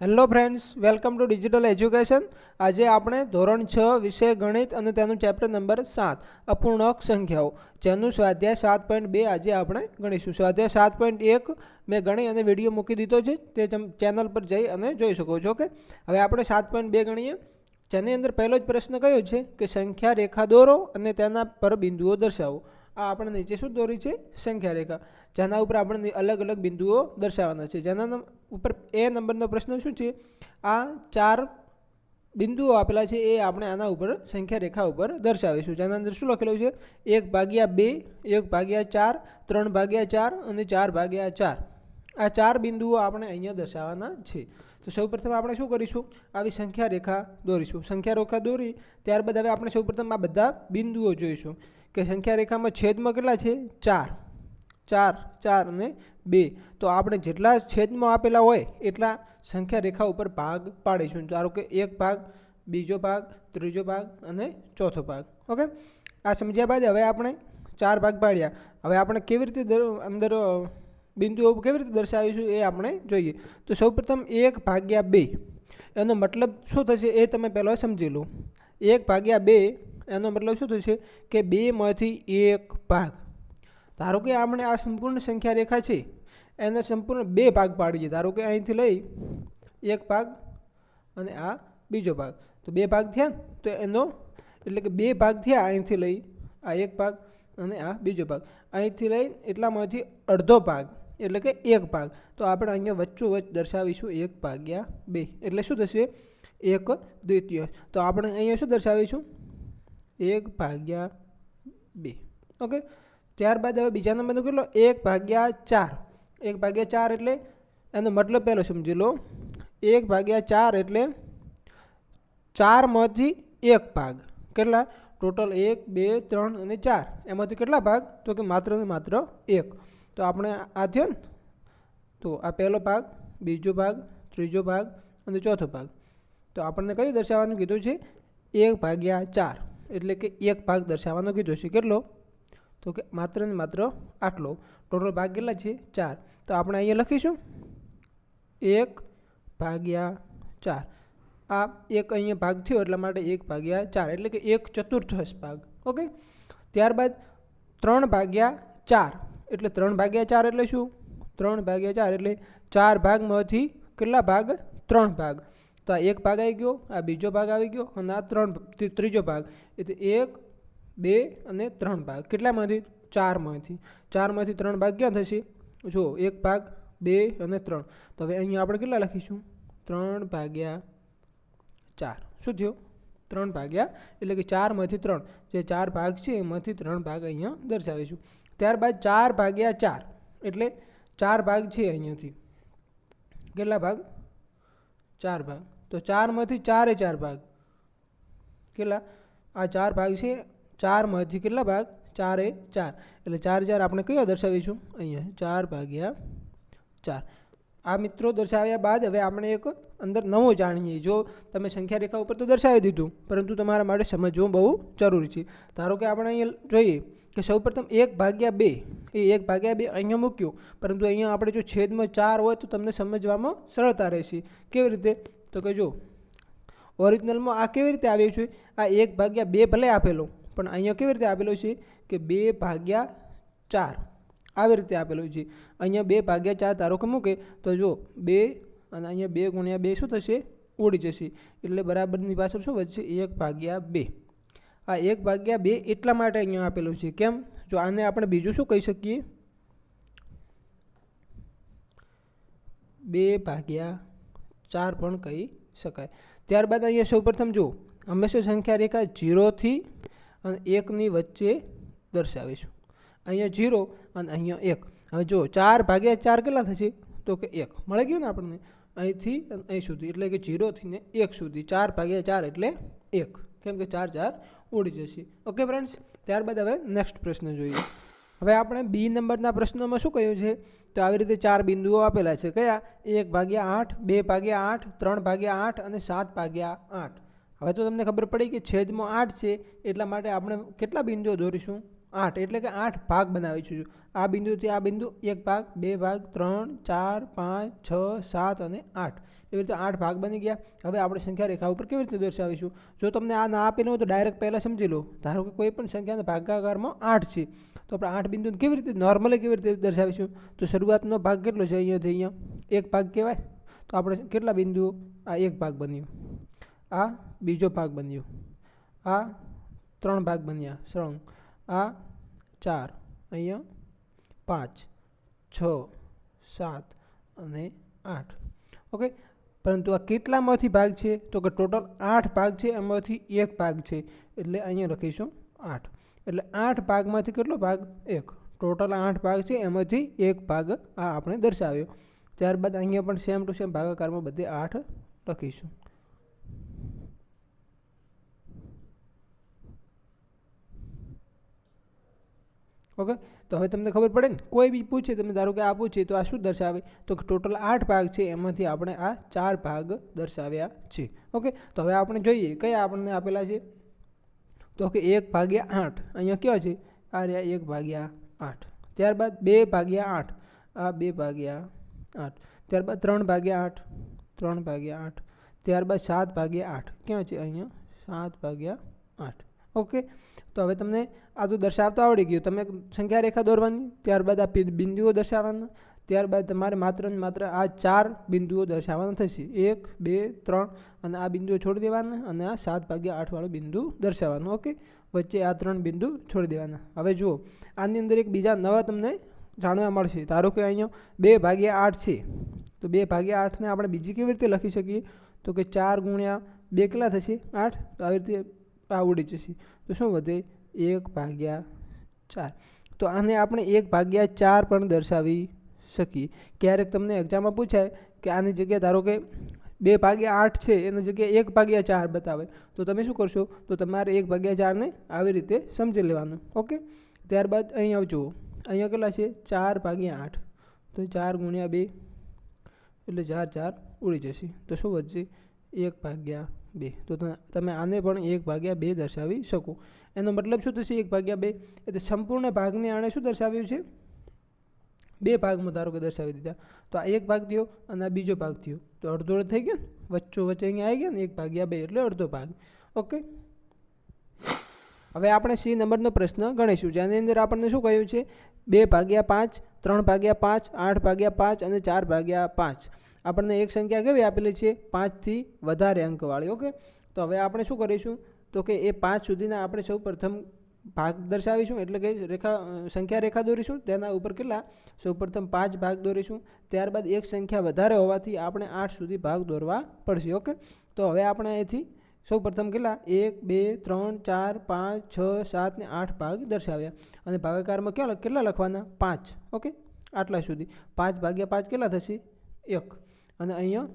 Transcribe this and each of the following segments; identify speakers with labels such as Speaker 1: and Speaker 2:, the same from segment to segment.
Speaker 1: Hello friends welcome to digital education આજે આપણે ધોરણ છ વિષય ગણિત અને તેનું ચેપ્ટર નંબર સાત, અપૂર્ણાંક સંખ્યાઓ. જેનું સ્વાધ્યાય સાત પોઈન્ટ બે આજે આપણે ગણીશું. સ્વાધ્યાય સાત પોઈન્ટ એક મેં ગણી અને વીડિયો મૂકી દીધો છે. તે ચેનલ પર જઈ અને જોઈ શકો છો ઓકે હવે આપણે સાત પોઈન્ટ બે ગણીએ. જેની અંદર પહેલો જ પ્રશ્ન કયો છે કે સંખ્યા રેખા દોરો અને તેના પર બિંદુઓ દર્શાવો. આ આપણે નીચે શું દોરી છે? સંખ્યા રેખા જેના ઉપર આપણે અલગ અલગ બિંદુઓ દર્શાવવાના છે. જેના ઉપર એ નંબરનો પ્રશ્ન શું છે? આ ચાર બિંદુઓ આપેલા છે એ આપણે આના ઉપર સંખ્યા રેખા ઉપર દર્શાવીશું. જેના અંદર શું લખેલું છે? એક ભાગ્યા બે, એક ભાગ્યા ચાર, ત્રણ ભાગ્યા ચાર અને ચાર ભાગ્યા ચાર. આ ચાર બિંદુઓ આપણે અહીંયા દર્શાવવાના છે. તો સૌપ્રથમ આપણે શું કરીશું? આવી સંખ્યા રેખા દોરીશું. સંખ્યા રેખા દોરી, ત્યારબાદ હવે આપણે સૌપ્રથમ આ બધા બિંદુઓ જોઈશું. કે સંખ્યા રેખામાં છેદમાં કેટલા છે? ચાર. ચાર ચાર અને બે. તો આપણે જેટલા છેદમાં આપેલા હોય, એટલા સંખ્યા રેખા ઉપર ભાગ પાડીશું. ધારો કે એક ભાગ, બીજો ભાગ, ત્રીજો ભાગ અને ચોથો ભાગ. ઓકે? આ સમજ્યા બાદ હવે આપણે ચાર ભાગ પાડ્યા. હવે આપણે કેવી રીતે અંદર બિંદુઓ કેવી રીતે દર્શાવીશું એ આપણે જોઈએ. તો સૌપ્રથમ એક ભાગ્યા બે. એનો મતલબ શું થશે એ તમે પહેલાં સમજી લો. એક ભાગ્યા બે એનો મતલબ શું થશે કે બેમાંથી એક ભાગ. ધારો કે આપણે આ સંપૂર્ણ સંખ્યા રેખા છે, એને સંપૂર્ણ બે ભાગ પાડીએ ધારો કે અહીંથી લઈ એક ભાગ અને આ બીજો ભાગ. તો બે ભાગ થયા તો એનો એટલે કે બે ભાગ થયા અહીંથી લઈ આ એક ભાગ અને આ બીજો ભાગ. અહીંથી લઈ એટલામાંથી અડધો ભાગ, એટલે કે એક ભાગ. તો આપણે અહીંયા વચ્ચોવચ્ચ દર્શાવીશું એક ભાગ્યા બે. એટલે શું થશે? એક દ્વિતીય. તો આપણે અહીંયા શું દર્શાવીશું? એક ભાગ્યા બે. ઓકે ત્યારબાદ હવે બીજા નંબરનો કેટલો? એક ભાગ્યા ચાર. એક ભાગ્યા ચાર એટલે એનો મતલબ પહેલો સમજી લો. એક ભાગ્યા ચાર એટલે ચારમાંથી એક ભાગ. કેટલા? ટોટલ એક, બે, ત્રણ અને ચાર. એમાંથી કેટલા ભાગ? તો કે માત્ર ને માત્ર એક. તો આપણે આ થયો ને? તો આ પહેલો ભાગ, બીજો ભાગ, ત્રીજો ભાગ અને ચોથો ભાગ. તો આપણને કયું દર્શાવવાનું કીધું છે? એક ભાગ્યા ચાર. એટલે કે એક ભાગ દર્શાવવાનો કીધો છે. કેટલો? તો કે માત્ર ને માત્ર આટલો. ટોટલ ભાગ કેટલા છે? ચાર. તો આપણે અહીંયા લખીશું. એક ભાગ્યા ચાર. આ એક અહીંયા ભાગ થયો એટલા માટે એક ભાગ્યા ચાર. એટલે કે એક ચતુર્થશ ભાગ. ઓકે? ત્યારબાદ ત્રણ ભાગ્યા ચાર. એટલે ત્રણ ભાગ્યા ચાર એટલે શું? ત્રણ ભાગ્યા ચાર એટલે ચાર ભાગમાંથી કેટલા ભાગ? ત્રણ ભાગ. તો આ એક ભાગ આવી ગયો, આ બીજો ભાગ આવી ગયો અને આ ત્રણ ત્રી- ત્રીજો ભાગ. એટલે એક, બે અને ત્રણ ભાગ. કેટલામાંથી? ચારમાંથી. ચારમાંથી ત્રણ ભાગ ક્યાં થશે? જો એક ભાગ, બે અને ત્રણ. તો હવે અહીંયા આપણે કેટલા લખીશું? ત્રણ ભાગ્યા ચાર. શું થયું? ત્રણ ભાગ્યા, એટલે કે ચારમાંથી ત્રણ. જે ચાર ભાગ છે, એમાંથી ત્રણ ભાગ અહીંયા દર્શાવીશું. ત્યારબાદ ચાર ભાગ્યા ચાર. એટલે ચાર ભાગ છે અહીંયાથી. કેટલા ભાગ? ચાર ભાગ. તો ચારમાંથી ચારે ચાર ભાગ. કેટલા? આ ચાર ભાગ છે. ચારમાંથી કેટલા ભાગ? ચારે ચાર. એટલે ચાર ચાર આપણે કયો દર્શાવીશું? અહીંયા ચાર ભાગ્યા ચાર. આ મિત્રો દર્શાવ્યા બાદ હવે આપણે એક અંદર નવો જાણીએ. જો તમે સંખ્યા રેખા ઉપર તો દર્શાવી દીધું, પરંતુ તમારા માટે સમજવું બહુ જરૂરી છે. ધારો કે આપણે અહીંયા જોઈએ કે સૌપ્રથમ એક ભાગ્યા બે. એ એક ભાગ્યા બે અહીંયા મૂક્યું. પરંતુ અહીંયા આપણે જો છેદમાં ચાર હોય તો તમને સમજવામાં સરળતા રહેશે. કેવી રીતે? તો કે જો, ઓરિજિનલમાં આ કેવી રીતે આવ્યું છે? આ એક ભાગ્યા બે ભલે આપેલો, પણ અહીંયા કેવી રીતે આપેલો છે? કે બે ભાગ્યા ચાર. આવી રીતે આપેલું છે. અહીંયા બે ભાગ્યા ચાર તારો કે મૂકે, તો જો બે અને અહીંયા બે ગુણ્યા બે શું થશે? ઉડી જશે. એટલે બરાબરની પાછળ શું વધશે? એક ભાગ્યા બે. આ એક ભાગ્યા બે એટલા માટે અહીંયા આપેલું છે. કેમ? જો આને આપણે બીજું શું કહી શકીએ? બે ભાગ્યા ચાર પણ કહી શકાય. ત્યારબાદ અહીંયા સૌપ્રથમ જુઓ. હંમેશા સંખ્યા રેખા જીરોથી અને એકની વચ્ચે દર્શાવીશું. અહીંયા જીરો અને અહીંયા એક. હવે જો ચાર ભાગ્યા ચાર કેટલા થશે? તો કે એક. મળી ગયું ને આપણને? અહીંથી અને અહીં સુધી. એટલે કે જીરોથી ને એક સુધી. ચાર ભાગ્યા ચાર એટલે એક. કેમ કે ચાર ચાર ઉડી જશે. ઓકે ફ્રેન્ડ્સ ત્યારબાદ હવે નેક્સ્ટ પ્રશ્ન જોઈએ. હવે આપણે બી નંબરના પ્રશ્નોમાં શું કહ્યું છે? તો આવી રીતે ચાર બિંદુઓ આપેલા છે. કયા? એક ભાગ્યા આઠ, બે ભાગ્યા આઠ, ત્રણ ભાગ્યા આઠ અને સાત ભાગ્યા આઠ. હવે તો તમને ખબર પડી કે છેદમાં આઠ છે, એટલા માટે આપણે કેટલા બિંદુઓ દોરીશું? આઠ, એટલે કે આઠ ભાગ બનાવીશું આ બિંદુથી આ બિંદુ, એક ભાગ, બે ભાગ, ત્રણ, ચાર, પાંચ, છ, સાત અને આઠ. એવી રીતે આઠ ભાગ બની ગયા. હવે આપણે સંખ્યા રેખા ઉપર કેવી રીતે દર્શાવીશું? જો તમને આ ના આપેલું હોય તો ડાયરેક્ટ પહેલાં સમજી લો. ધારો કે કોઈ પણ સંખ્યાના ભાગાકારમાં આઠ છે. તો આપણે આઠ બિંદુને કેવી રીતે નોર્મલી કેવી રીતે દર્શાવીશું? તો શરૂઆતનો ભાગ કેટલો છે અહીંયાથી અહીંયા? એક ભાગ કહેવાય? તો આપણે કેટલા બિંદુઓ? આ એક ભાગ બન્યો. આ બીજો ભાગ બન્યો. આ ત્રણ ભાગ બન્યા. ત્રણ આ ચાર, અહીંયા પાંચ, છ, સાત અને આઠ. ઓકે? પરંતુ આ કેટલામાંથી ભાગ છે? તો કે ટોટલ આઠ ભાગ છે, એમાંથી એક ભાગ છે. એટલે અહીંયા લખીશું આઠ. એટલે આઠ ભાગમાંથી કેટલો ભાગ? એક. ટોટલ આઠ ભાગ છે, એમાંથી એક ભાગ આ આપણે દર્શાવ્યો. ત્યારબાદ અહીંયા પણ સેમ ટુ સેમ ભાગાકારમાં બધે આઠ લખીશું. ઓકે? તો હવે તમને ખબર પડે ને, કોઈ બી પૂછે તમે ધારો કે આ પૂછે, તો આ શું દર્શાવે? તો ટોટલ આઠ ભાગ છે, એમાંથી આપણે આ ચાર ભાગ દર્શાવ્યા છે. ઓકે? તો હવે આપણે જોઈએ, કયા આપણને આપેલા છે? તો કે એક ભાગ્યા આઠ. અહીંયા કયો છે? આ રહ્યા એક ભાગ્યા આઠ. ત્યારબાદ બે ભાગ્યા આઠ. આ બે ભાગ્યા આઠ. ત્યારબાદ ત્રણ ભાગ્યા આઠ. ત્રણ ભાગ્યા આઠ. ત્યારબાદ સાત ભાગ્યા આઠ. ક્યાં છે અહીંયા? સાત ભાગ્યા આઠ. ઓકે? તો હવે તમને આ તો દર્શાવતા આવડી ગયું. તમે સંખ્યા રેખા દોરવાની, ત્યારબાદ આ બિંદુઓ દર્શાવવાના, ત્યારબાદ તમારે માત્ર ને માત્ર આ ચાર બિંદુઓ દર્શાવવાના થશે. એક, બે, ત્રણ અને આ બિંદુઓ છોડી દેવાના અને આ સાત ભાગ્યા આઠવાળું બિંદુ દર્શાવવાનું. ઓકે? વચ્ચે આ ત્રણ બિંદુ છોડી દેવાના. હવે જુઓ, આની અંદર એક બીજા નવા તમને જાણવા મળશે. ધારો કે અહીંયા બે ભાગ્યા આઠ છે. તો બે ભાગ્યા આઠને આપણે બીજી કેવી રીતે લખી શકીએ? તો કે ચાર ગુણ્યા બે કેટલા થશે? આઠ. તો આવી રીતે આવડી જશે. તો શું વધે? એક ભાગ્યા ચાર. તો આને આપણે એક ભાગ્યા ચાર પણ દર્શાવી શકીએ. ક્યારેક તમને એક્ઝામમાં પૂછાય કે આની જગ્યા ધારો કે બે ભાગ્યા આઠ છે, એની જગ્યાએ એક ભાગ્યા ચાર બતાવે. તો તમે શું કરશો? તો તમારે એક ભાગ્યા ચારને આવી રીતે સમજી લેવાનું. ઓકે? ત્યારબાદ અહીંયા જુઓ. અહીંયા કેટલા છે? ચાર ભાગ્યા આઠ. તો ચાર ગુણ્યા બે એટલે ચાર ચાર ઉડી જશે. તો શું વધશે? એક ભાગ્યા બે. તો તમે આને પણ એક ભાગ્યા બે દર્શાવી શકો. એનો મતલબ શું થશે? એક ભાગ્યા બે. એટલે સંપૂર્ણ ભાગને આણે શું દર્શાવ્યું છે? બે ભાગમાં ધારો કે દર્શાવી દીધા. તો આ એક ભાગ થયો અને આ બીજો ભાગ થયો. તો અડધો થઈ ગયો ને? વચ્ચો વચ્ચે અહીંયા આવી ગયા ને? એક ભાગ્યા બે એટલે અડધો ભાગ. ઓકે? હવે આપણે સી નંબરનો પ્રશ્ન ગણીશું. જેની અંદર આપણને શું કહ્યું છે? બે ભાગ્યા પાંચ, ત્રણ ભાગ્યા પાંચ, આઠ ભાગ્યા પાંચ અને ચાર ભાગ્યા પાંચ. આપણને એક સંખ્યા કેવી આપેલી છે? પાંચથી વધારે અંકવાળી, ઓકે? તો હવે આપણે શું કરીશું? તો કે એ પાંચ સુધીના આપણે સૌ પ્રથમ ભાગ દર્શાવીશું, એટલે કે રેખા સંખ્યા રેખા દોરીશું, તેના ઉપર કેટલા? સૌ પ્રથમ પાંચ ભાગ દોરીશું, ત્યારબાદ એક સંખ્યા વધારે હોવાથી આપણે આઠ સુધી ભાગ દોરવા પડશે, ઓકે? તો હવે આપણે અહીંથી સૌ પ્રથમ કેટલા? એક, બે, ત્રણ, ચાર, પાંચ, છ, સાત ને આઠ ભાગ દર્શાવ્યા. અને ભાગાકારમાં કેટલા કેટલા લખવાના? પાંચ, ઓકે? આટલા સુધી. પાંચ ભાગ્યા પાંચ કેટલા થશે? એક. અને અહીંયા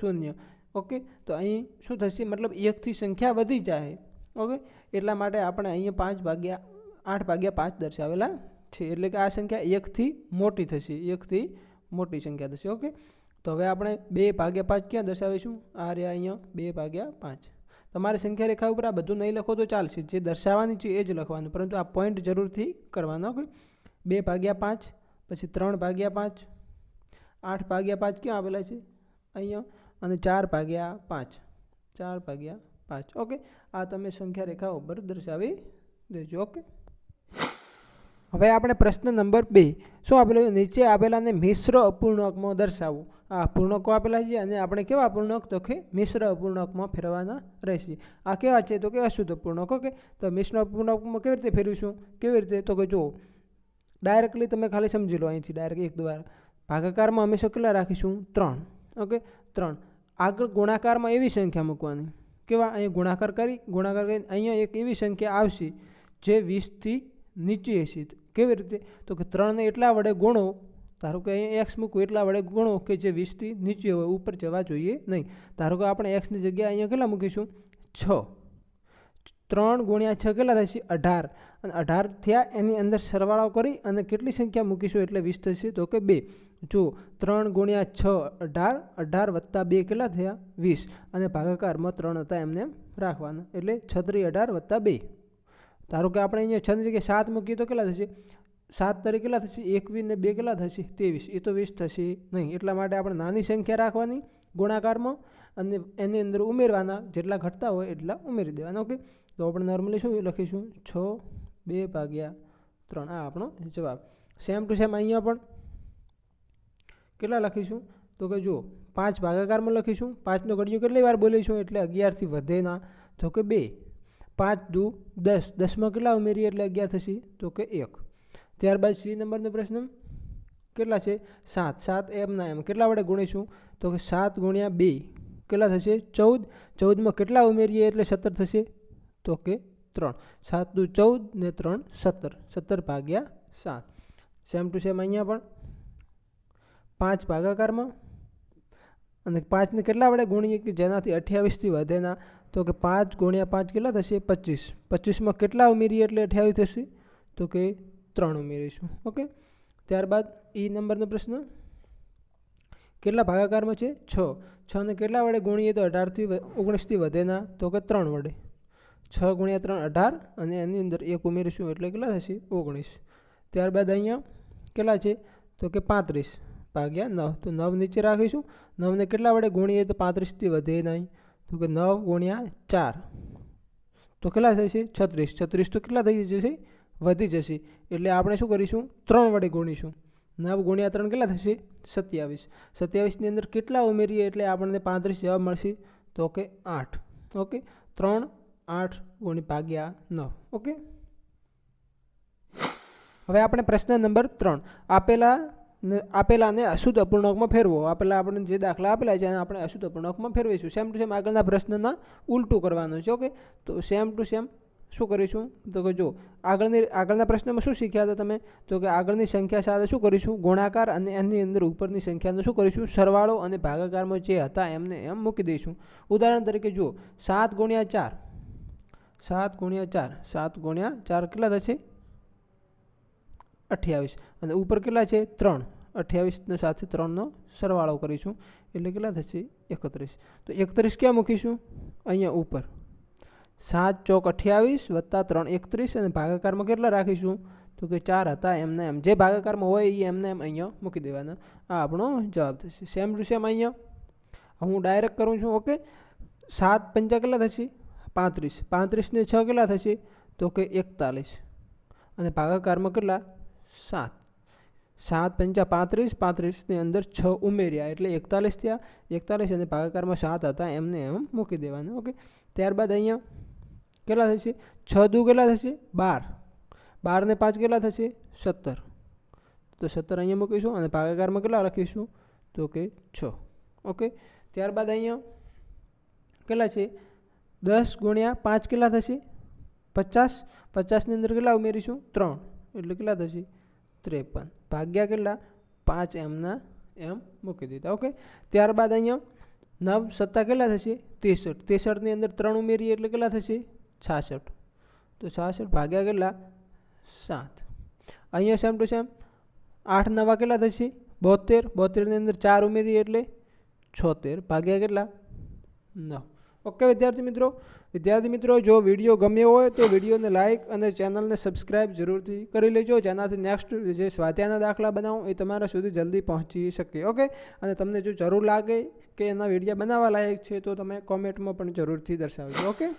Speaker 1: શૂન્ય. ઓકે? તો અહીં શું થશે? મતલબ એકથી સંખ્યા વધી જાય. ઓકે? એટલા માટે આપણે અહીંયા પાંચ ભાગ્યા, આઠ ભાગ્યા પાંચ દર્શાવેલા છે. એટલે કે આ સંખ્યા એકથી મોટી થશે. એકથી મોટી સંખ્યા થશે. ઓકે? તો હવે આપણે બે ભાગ્યા પાંચ ક્યાં દર્શાવીશું? આ રહ્યા અહીંયા બે ભાગ્યા પાંચ. તમારે સંખ્યા રેખા ઉપર આ બધું નહીં લખો તો ચાલશે. જે દર્શાવવાની છે એ જ લખવાનું. પરંતુ આ પોઈન્ટ જરૂરથી કરવાના. ઓકે? બે ભાગ્યા પાંચ, પછી ત્રણ ભાગ્યા પાંચ. આઠ ભાગ્યા પાંચ ક્યાં આવેલા છે? અહીંયા. અને ચાર ભાગ્યા પાંચ. ચાર ભાગ્યા પાંચ. ઓકે. આ તમે સંખ્યા રેખા ઉપર દર્શાવી દેજો. ઓકે. હવે આપણે પ્રશ્ન નંબર બે. શું આપેલું નીચે આપેલાને મિશ્ર અપૂર્ણાંકમાં દર્શાવવું. આ અપૂર્ણાંકો આપેલા છે અને આપણે કેવા અપૂર્ણાંક? તો કે મિશ્ર અપૂર્ણાંકમાં ફેરવાના રહેશે. આ કેવા છે? તો કે અશુદ્ધ અપૂર્ણાંક. ઓકે. તો મિશ્ર અપૂર્ણાંકમાં કેવી રીતે ફેરવીશું? કેવી રીતે? તો કે જુઓ. ડાયરેક્ટલી તમે ખાલી સમજી લો અહીંથી. ડાયરેક્ટ એક દ્વારા ભાગાકારમાં હંમેશા કેટલા રાખીશું? ત્રણ. ઓકે? ત્રણ. આગળ ગુણાકારમાં એવી સંખ્યા મૂકવાની કેવા અહીં ગુણાકાર કરી ગુણાકાર કરી અહીંયા એક એવી સંખ્યા આવશે જે વીસથી નીચે હશે. કેવી રીતે? તો કે ત્રણને એટલા વડે ગુણો, ધારો કે અહીંયા એક્સ મૂકવું, એટલા વડે ગુણો કે જે વીસથી નીચે હોય, ઉપર જવા જોઈએ નહીં. ધારો કે આપણે એક્સની જગ્યાએ અહીંયા કેટલા મૂકીશું? છ. ત્રણ ગુણ્યા છ કેટલા થશે અઢાર. અને અઢાર થયા એની અંદર સરવાળો કરી અને કેટલી સંખ્યા મૂકીશું? એટલે વીસ થશે. તો કે બે. જુઓ ત્રણ ગુણ્યા છ અઢાર અઢાર વત્તા બે કેટલા થયા? વીસ. અને ભાગાકારમાં ત્રણ હતા એમને એમ રાખવાના. એટલે છત્રી, અઢાર વત્તા બે. ધારો કે આપણે અહીંયા છની જગ્યાએ સાત મૂકીએ તો કેટલા થશે? સાત તારીખ કેટલા થશે? એકવીસ ને બે કેટલા થશે? ત્રેવીસ. એ તો વીસ થશે નહીં. એટલા માટે આપણે નાની સંખ્યા રાખવાની ગુણાકારમાં અને એની અંદર ઉમેરવાના. જેટલા ઘટતા હોય એટલા ઉમેરી દેવાના. ઓકે? તો આપણે નોર્મલી શું લખીશું? છ બે ભાગ્યા ત્રણ. આ આપણો જવાબ. સેમ ટુ સેમ અહીંયા પણ કેટલા લખીશું? તો કે જુઓ, પાંચ ભાગાકારમાં લખીશું. પાંચનો ઘડિયો કેટલી વાર બોલીશું? એટલે અગિયારથી વધે ના. તો કે બે. પાંચ દુ દસ. દસમાં કેટલા ઉમેરીએ? એટલે અગિયાર થશે. તો કે એક. ત્યારબાદ સી નંબરનો પ્રશ્ન કેટલા છે? સાત. સાત એમના એમ. કેટલા વડે ગુણીશું? તો કે સાત ગુણ્યા બે. કેટલા થશે? ચૌદ. ચૌદમાં કેટલા ઉમેરીએ? એટલે સત્તર થશે. તો કે ત્રણ. સાત દુ ચૌદ ને ત્રણ, સત્તર. સત્તર ભાગ્યા સાત. સેમ ટુ સેમ અહીંયા પણ પાંચ ભાગાકારમાં? અને પાંચને કેટલા વડે ગુણીએ કે જેનાથી અઠ્યાવીસથી વધેના તો કે પાંચ ગુણ્યા પાંચ કેટલા થશે? પચીસ. પચીસમાં કેટલા ઉમેરીએ એટલે અઠ્યાવીસ થશે? તો કે ત્રણ ઉમેરીશું. ઓકે? ત્યારબાદ ઈ નંબરનો પ્રશ્ન. કેટલા ભાગાકારમાં છે? છ. છને કેટલા વડે ગુણીએ તો અઢારથી ઓગણીસથી વધેના તો કે ત્રણ વડે. છ ગુણ્યા ત્રણ અઢાર અને એની અંદર એક ઉમેરીશું એટલે કેટલા થશે? ઓગણીસ. ત્યારબાદ અહીંયા કેટલા છે? તો કે પાંત્રીસ. ભાગ્યા નવ તો નવ નીચે રાખીશું. નવને કેટલા વડે ગુણીએ તો પાંત્રીસથી વધે નહીં. તો કે નવ ગુણ્યા ચાર. તો કેટલા થશે? છત્રીસ. છત્રીસ તો કેટલા થઈ જશે? વધી જશે. એટલે આપણે શું કરીશું? ત્રણ વડે ગુણીશું. નવ ગુણ્યા ત્રણ કેટલા થશે? સત્યાવીસ. સત્યાવીસની અંદર કેટલા ઉમેરીએ એટલે આપણને પાંત્રીસ જવાબ મળશે? તો કે આઠ. ઓકે? ત્રણ, આઠ ગુણ્યા ભાગ્યા નવ. ઓકે? હવે આપણે પ્રશ્ન નંબર ત્રણ. આપેલા આપેલાને અશુદ્ધ અપૂર્ણાંકમાં ફેરવો. આપેલા આપણે જે દાખલા આપેલા છે એને આપણે અશુદ્ધ અપૂર્ણાંકમાં ફેરવીશું. સેમ ટુ સેમ આગળના પ્રશ્નના ઉલટું કરવાનું છે ઓકે તો સેમ ટુ સેમ શું કરીશું? તો કે જો, આગળની, આગળના પ્રશ્નમાં શું શીખ્યા હતા તમે? તો કે આગળની સંખ્યા સાથે શું કરીશું? ગુણાકાર અને એની અંદર ઉપરની સંખ્યાનો શું કરીશું? સરવાળો અને ભાગાકારમાં જે હતા એમને એમ મૂકી દઈશું. ઉદાહરણ તરીકે જુઓ, સાત ગુણ્યા ચાર. સાત ગુણ્યા ચાર. સાત ગુણ્યા ચાર કેટલા થશે? અઠ્યાવીસ. અને ઉપર કેટલા છે? ત્રણ. અઠ્યાવીસને સાથે ત્રણનો સરવાળો કરીશું. એટલે કેટલા થશે? એકત્રીસ. તો એકત્રીસ ક્યાં મૂકીશું? અહીંયા ઉપર. સાત ચોક અઠ્યાવીસ વત્તા ત્રણ એકત્રીસ અને ભાગાકારમાં કેટલા રાખીશું? તો કે ચાર હતા, એમને એમ. જે ભાગાકારમાં હોય એ એમને એમ અહીંયા મૂકી દેવાના. આ આપણો જવાબ થશે. સેમ ટુ સેમ અહીંયા. હું ડાયરેક્ટ કરું છું ઓકે સાત પંચા કેટલા થશે? પાંત્રીસ. પાંત્રીસને છ કેટલા થશે? તો કે એકતાલીસ. અને ભાગાકારમાં કેટલા? સાત. સાત પંચા પાંત્રીસ, પાંત્રીસની અંદર છ ઉમેર્યા એટલે એકતાલીસ થયા. એકતાલીસ અને ભાગાકારમાં સાત હતા, એમને એમ મૂકી દેવાના, ઓકે? ત્યારબાદ અહીંયા કેટલા થશે? છ દુ કેટલા થશે? બાર. બારને પાંચ કેટલા થશે? સત્તર. તો સત્તર અહીંયા મૂકીશું અને ભાગાકારમાં કેટલા લખીશું? તો કે છ. ઓકે? ત્યારબાદ અહીંયા કેટલા છે? દસ ગુણ્યા પાંચ કેટલા થશે? પચાસ. પચાસની અંદર કેટલા ઉમેરીશું? ત્રણ. એટલે કેટલા થશે? ત્રેપન. ભાગ્યા કેટલા? પાંચ એમના એમ મૂકી દીધા. ઓકે. ત્યારબાદ અહીંયા નવ સત્તા કેટલા થશે? ત્રેસઠ. ત્રેસઠની અંદર ત્રણ ઉમેરીએ એટલે કેટલા થશે? છાસઠ. તો છાસઠ ભાગ્યા કેટલા? સાત. અહીંયા સેમ ટુ સેમ આઠ નવા કેટલા થશે? બોતેર. બોતેરની અંદર ચાર ઉમેરીએ એટલે છોતેર. ભાગ્યા કેટલા? નવ. ઓકે, વિદ્યાર્થી મિત્રો? વિદ્યાર્થી મિત્રો, જો વીડિયો ગમ્યો હોય તો વિડીયોને લાઇક અને ચેનલને સબસ્ક્રાઇબ જરૂરથી કરી લેજો, જેનાથી નેક્સ્ટ જે સ્વાધ્યાયના દાખલા બનાવું એ તમારા સુધી જલ્દી પહોંચી શકે, ઓકે? અને તમને જો જરૂર લાગે કે એના વીડિયો બનાવવા લાયક છે તો તમે કોમેન્ટમાં પણ જરૂરથી દર્શાવજો, ઓકે?